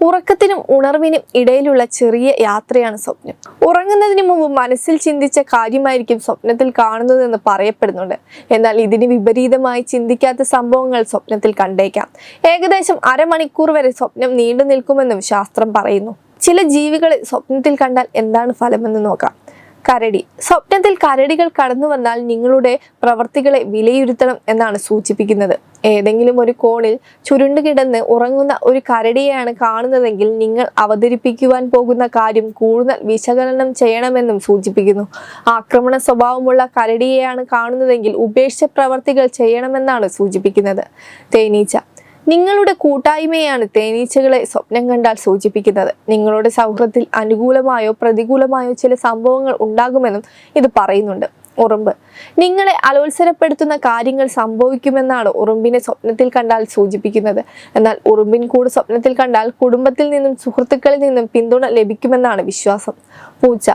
ഉറക്കത്തിനും ഉണർവിനും ഇടയിലുള്ള ചെറിയ യാത്രയാണ് സ്വപ്നം. ഉറങ്ങുന്നതിന് മുമ്പ് മനസ്സിൽ ചിന്തിച്ച കാര്യമായിരിക്കും സ്വപ്നത്തിൽ കാണുന്നതെന്ന് പറയപ്പെടുന്നുണ്ട്. എന്നാൽ ഇതിന് വിപരീതമായി ചിന്തിക്കാത്ത സംഭവങ്ങൾ സ്വപ്നത്തിൽ കണ്ടേക്കാം. ഏകദേശം അരമണിക്കൂർ വരെ സ്വപ്നം നീണ്ടു നിൽക്കുമെന്നും ശാസ്ത്രം പറയുന്നു. ചില ജീവികളെ സ്വപ്നത്തിൽ കണ്ടാൽ എന്താണ് ഫലമെന്ന് നോക്കാം. കരടി. സ്വപ്നത്തിൽ കരടികൾ കടന്നു വന്നാൽ നിങ്ങളുടെ പ്രവർത്തികളെ വിലയിരുത്തണം എന്നാണ് സൂചിപ്പിക്കുന്നത്. ഏതെങ്കിലും ഒരു കോണിൽ ചുരുണ്ട് കിടന്ന് ഉറങ്ങുന്ന ഒരു കരടിയെയാണ് കാണുന്നതെങ്കിൽ നിങ്ങൾ അവതരിപ്പിക്കുവാൻ പോകുന്ന കാര്യം കൂടുതൽ വിശകലനം ചെയ്യണമെന്നും സൂചിപ്പിക്കുന്നു. ആക്രമണ സ്വഭാവമുള്ള കരടിയെയാണ് കാണുന്നതെങ്കിൽ ഉപേക്ഷ പ്രവർത്തികൾ ചെയ്യണമെന്നാണ് സൂചിപ്പിക്കുന്നത്. തേനീച്ച. നിങ്ങളുടെ കൂട്ടായ്മയാണ് തേനീച്ചകളെ സ്വപ്നം കണ്ടാൽ സൂചിപ്പിക്കുന്നത്. നിങ്ങളുടെ സൗഹൃദത്തിൽ അനുകൂലമായോ പ്രതികൂലമായോ ചില സംഭവങ്ങൾ ഉണ്ടാകുമെന്നും ഇത് പറയുന്നുണ്ട്. ഉറുമ്പ്. നിങ്ങളെ അലോത്സരപ്പെടുത്തുന്ന കാര്യങ്ങൾ സംഭവിക്കുമെന്നാണ് ഉറുമ്പിനെ സ്വപ്നത്തിൽ കണ്ടാൽ സൂചിപ്പിക്കുന്നത്. എന്നാൽ ഉറുമ്പിൻ കൂട് സ്വപ്നത്തിൽ കണ്ടാൽ കുടുംബത്തിൽ നിന്നും സുഹൃത്തുക്കളിൽ നിന്നും പിന്തുണ ലഭിക്കുമെന്നാണ് വിശ്വാസം. പൂച്ച.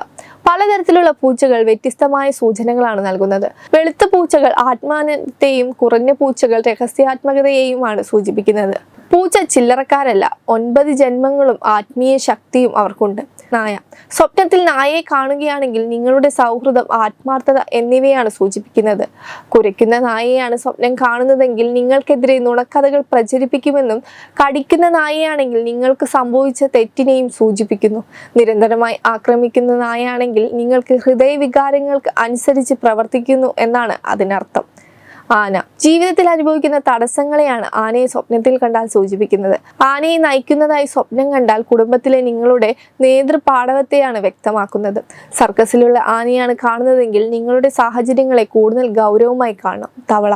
പലതരത്തിലുള്ള പൂച്ചകൾ വ്യത്യസ്തമായ സൂചനകളാണ് നൽകുന്നത്. വെളുത്ത പൂച്ചകൾ ആത്മാനത്തെയും കുറഞ്ഞ പൂച്ചകൾ രഹസ്യാത്മകതയെയുമാണ് സൂചിപ്പിക്കുന്നത്. പൂച്ച ചില്ലറക്കാരല്ല ഒൻപത് ജന്മങ്ങളും ആത്മീയ ശക്തിയും അവർക്കുണ്ട്. നായ. സ്വപ്നത്തിൽ നായയെ കാണുകയാണെങ്കിൽ നിങ്ങളുടെ സൗഹൃദം ആത്മാർത്ഥത എന്നിവയാണ് സൂചിപ്പിക്കുന്നത്. കുരയ്ക്കുന്ന നായയാണ് സ്വപ്നം കാണുന്നതെങ്കിൽ നിങ്ങൾക്കെതിരെ നുണക്കഥകൾ പ്രചരിപ്പിക്കുമെന്നും കടിക്കുന്ന നായയാണെങ്കിൽ നിങ്ങൾക്ക് സംഭവിച്ച തെറ്റിനെയും സൂചിപ്പിക്കുന്നു. നിരന്തരമായി ആക്രമിക്കുന്ന നായയാണെങ്കിൽ നിങ്ങൾക്ക് ഹൃദയവികാരങ്ങൾക്ക് അനുസരിച്ച് പ്രവർത്തിക്കുന്നു എന്നാണ് അതിനർത്ഥം. ആന. ജീവിതത്തിൽ അനുഭവിക്കുന്ന തടസ്സങ്ങളെയാണ് ആനയെ സ്വപ്നത്തിൽ കണ്ടാൽ സൂചിപ്പിക്കുന്നത്. ആനയെ നയിക്കുന്നതായി സ്വപ്നം കണ്ടാൽ കുടുംബത്തിലെ നിങ്ങളുടെ നേതൃപാടവത്തെയാണ് വ്യക്തമാക്കുന്നത്. സർക്കസിലുള്ള ആനയാണ് കാണുന്നതെങ്കിൽ നിങ്ങളുടെ സാഹചര്യങ്ങളെ കൂടുതൽ ഗൗരവമായി കാണണം തവള.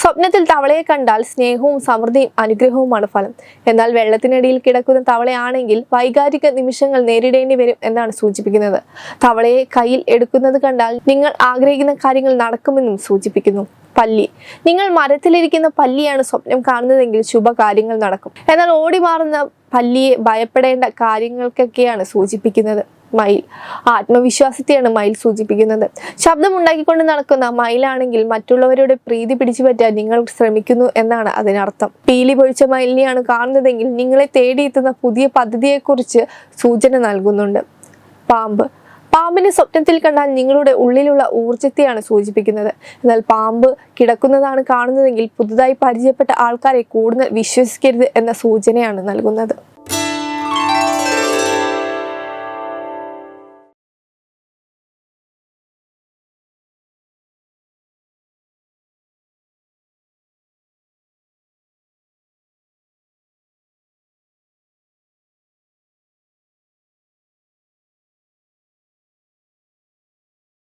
സ്വപ്നത്തിൽ തവളയെ കണ്ടാൽ സ്നേഹവും സമൃദ്ധിയും അനുഗ്രഹവുമാണ് ഫലം. എന്നാൽ വെള്ളത്തിനടിയിൽ കിടക്കുന്ന തവളയാണെങ്കിൽ വൈകാരിക നിമിഷങ്ങൾ നേരിടേണ്ടി വരും എന്നാണ് സൂചിപ്പിക്കുന്നത്. തവളയെ കയ്യിൽ എടുക്കുന്നത് കണ്ടാൽ നിങ്ങൾ ആഗ്രഹിക്കുന്ന കാര്യങ്ങൾ നടക്കുമെന്നും സൂചിപ്പിക്കുന്നു. പല്ലി. നിങ്ങൾ മരത്തിലിരിക്കുന്ന പല്ലിയാണ് സ്വപ്നം കാണുന്നതെങ്കിൽ ശുഭകാര്യങ്ങൾ നടക്കും. എന്നാൽ ഓടി മാറുന്ന പല്ലിയെ ഭയപ്പെടേണ്ട കാര്യങ്ങൾക്കൊക്കെയാണ് സൂചിപ്പിക്കുന്നത് മയിൽ. ആത്മവിശ്വാസത്തെയാണ് മയിൽ സൂചിപ്പിക്കുന്നത്. ശബ്ദമുണ്ടാക്കിക്കൊണ്ട് നടക്കുന്ന മയിലാണെങ്കിൽ മറ്റുള്ളവരുടെ പ്രീതി പിടിച്ചു പറ്റാൻ നിങ്ങൾ ശ്രമിക്കുന്നു എന്നാണ് അതിനർത്ഥം. പീലി പൊഴിച്ച മയിലിനെയാണ് കാണുന്നതെങ്കിൽ നിങ്ങളെ തേടിയെത്തുന്ന പുതിയ പദ്ധതിയെക്കുറിച്ച് സൂചന നൽകുന്നുണ്ട്. പാമ്പ്. പാമ്പിനെ സ്വപ്നത്തിൽ കണ്ടാൽ നിങ്ങളുടെ ഉള്ളിലുള്ള ഊർജത്തെയാണ് സൂചിപ്പിക്കുന്നത്. എന്നാൽ പാമ്പ് കിടക്കുന്നതാണ് കാണുന്നതെങ്കിൽ പുതുതായി പരിചയപ്പെട്ട ആൾക്കാരെ കൂടുതൽ വിശ്വസിക്കരുത് എന്ന സൂചനയാണ് നൽകുന്നത്.